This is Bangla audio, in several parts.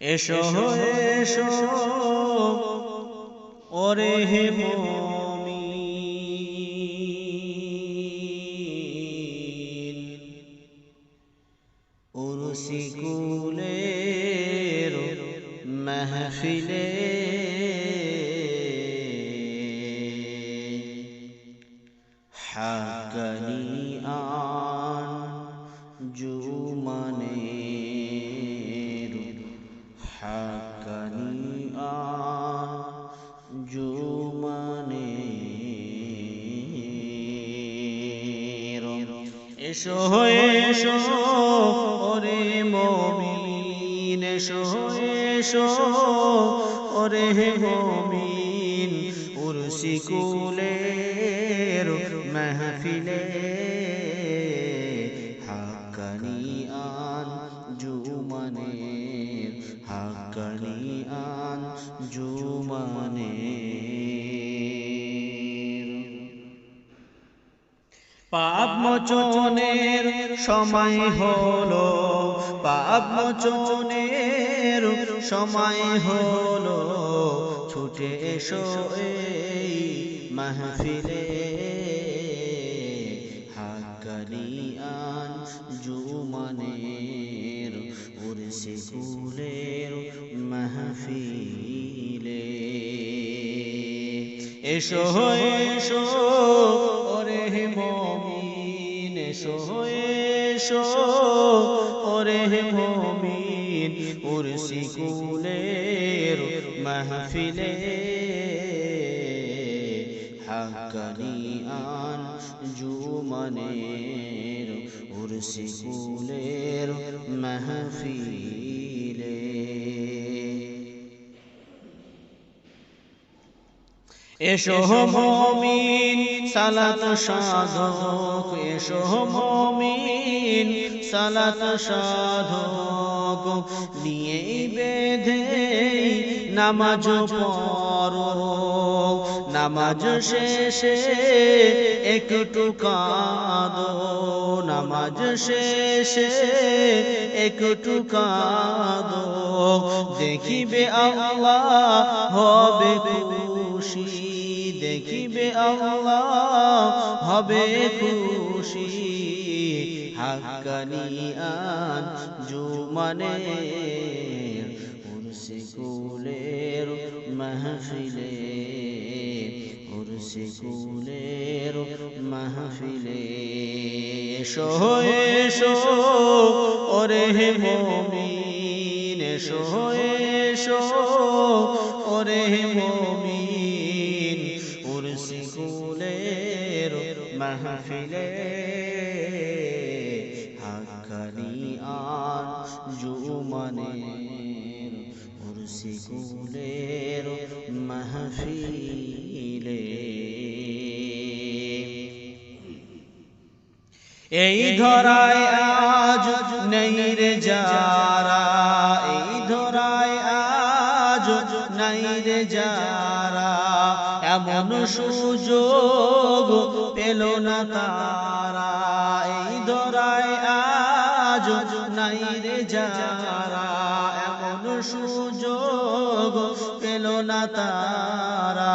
এসো এসো ওরে হে উরসি কুলের মাহফিলে এসো এসো, ওরে মমিন, এসো এসো, ওরে মমিন উরসি কুলের মাহফিলে হাকানি আন জুমানের হাকানি আন জুমানের। পাপ মোচনের সময় হলো, পাপ মোচনের সময় হলো। ছুটে এসো এই মাহফিলে হাকানি আন জুমানের উরসে কুলের মাহফিলে। এসো এসো, ওরে মমিন এসো এসো ওরে মমিন উরসি কুলের মাহফিলে হাকানি আন জুমানের উরসি কুলের মাহফিলে। এসো মমিন সালাত সাধক। এসো মমিন সালাত সাধক। নিয়ে বেঁধে নামাজ পড়ো। নামাজ শেষে একটু কাঁদো। নামাজ শেষে একটু কাঁদো। দেখিবে আল্লাহ হবে খুশি। দেখিবে আল্লাহ, হবে খুশি। হাক্কানি আন জুমানে কুলের মাহফিলে, উরসে কুলের মাহফিলে। এসো এসো, ওরে মমিন, এসো মাহফিলে হাক্কানি আন জুমানের উরসি কুলের মাহফিলে। এই ধরায় আজ নেই রে যারা এমন সুযোগ পেল না তারা। এই ধরায় আজ নাই রে যারা। এমন সুযোগ পেল না তারা।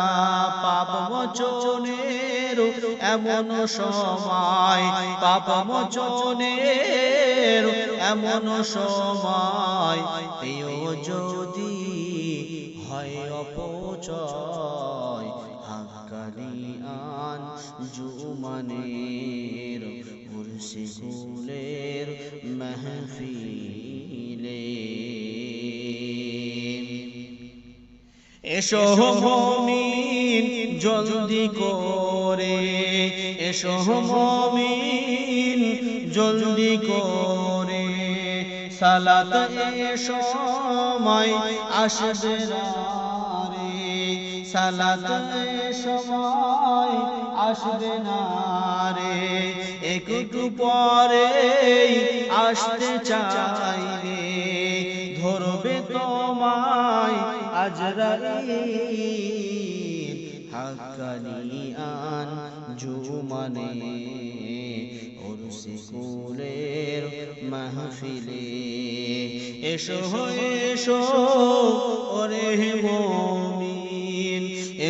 পাপ মোচনের এমন সময়, পাপ মোচনের এমন সময়। প্রিয় যদি আন জুমানের মুর্শি কুলের মাহফিলে। এসো মমিন, জলদি করে। এসো মমিন, জলদি করে। সালাত এসো সময় আসবে রে সালাত সময় আসবে না রে। পরে আসতে চাই রে। ধরবে তোমায় আজরাইল। হাক্কানি আন জুমানে। কুলের মাহফিলে। এসো এসো, ওরে মমিন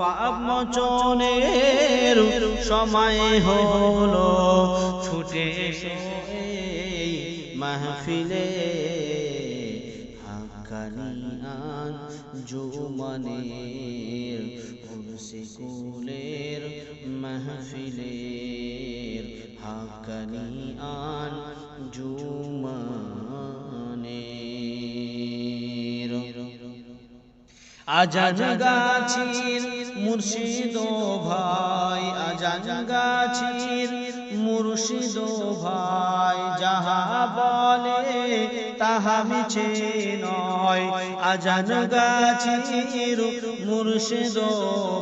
পাপ মোচনের সময় হলো, ছুটে মাহফিলে হাক্কানি আন জুমানের কুলের মাহফিলের হাক্কানি আন জুমানের। আজান গাছির মুর্শিদ ভাই আজান গাছির মুর্শিদ ভাই, যাহা বলে তাহা মিছে নয়। আজান গাছির মুর্শিদ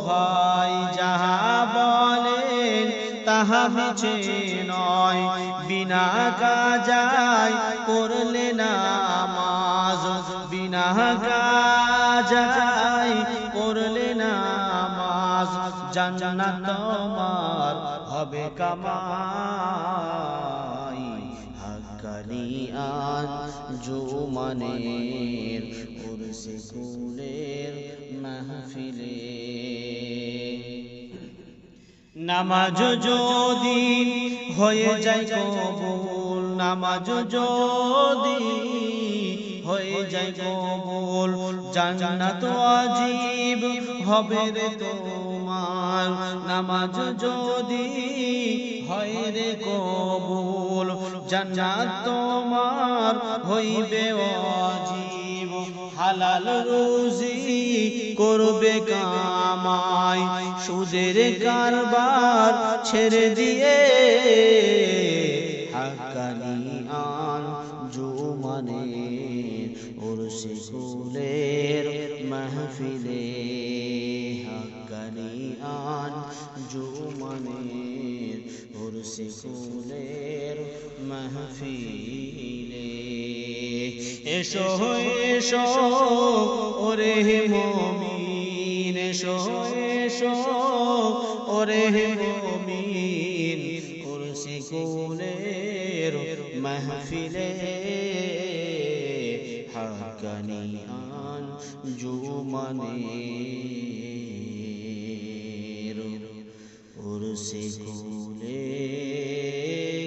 ভাই, যাহা বলে তাহা মিছে নয়। বিনা কাজায় করলে নামাজ জান্নাত তোমার হবে কামাই। হাক্কানি আন জুমানের উরসে কুলের মাহফিলে। নামাজ যদি হয়ে যায় কবুল, নামাজ যদি হয়ে যায় কবুল, জান্নাত আজীব হবে রে তোমার নামাজ যদি হয় রে কবুল, জান্নাত তোমার হইবে আজীব হালাল রুজি করবে কামাই, সুদের কারবার ছেড়ে দিয়ে হাক্কানি আন জুমানে উরসে কুলের মাহফিলে। আন জুমানে উরসে কুলের মাহফিলে। এসো এসো, ওরে মমিন, এসো এসো, ওরে মমিন কুরসি কুলের মাহফিলে। হাকানি আন জুমানের उर्से को ले